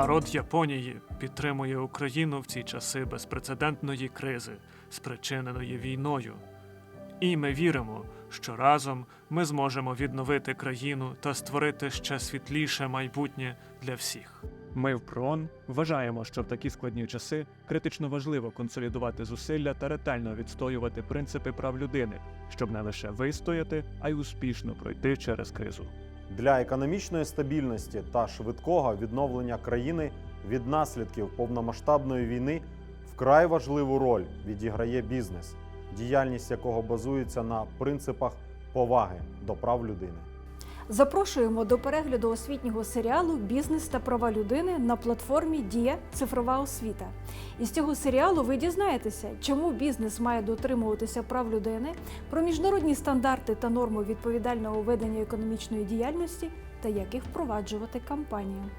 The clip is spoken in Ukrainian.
Народ Японії підтримує Україну в ці часи безпрецедентної кризи, спричиненої війною. І ми віримо, що разом ми зможемо відновити країну та створити ще світліше майбутнє для всіх. Ми в ПРООН вважаємо, що в такі складні часи критично важливо консолідувати зусилля та ретельно відстоювати принципи прав людини, щоб не лише вистояти, а й успішно пройти через кризу. Для економічної стабільності та швидкого відновлення країни від наслідків повномасштабної війни вкрай важливу роль відіграє бізнес, діяльність якого базується на принципах поваги до прав людини. Запрошуємо до перегляду освітнього серіалу Бізнес та права людини на платформі Дія Цифрова освіта. Із цього серіалу ви дізнаєтеся, чому бізнес має дотримуватися прав людини, про міжнародні стандарти та норми відповідального ведення економічної діяльності та як їх впроваджувати компаніям.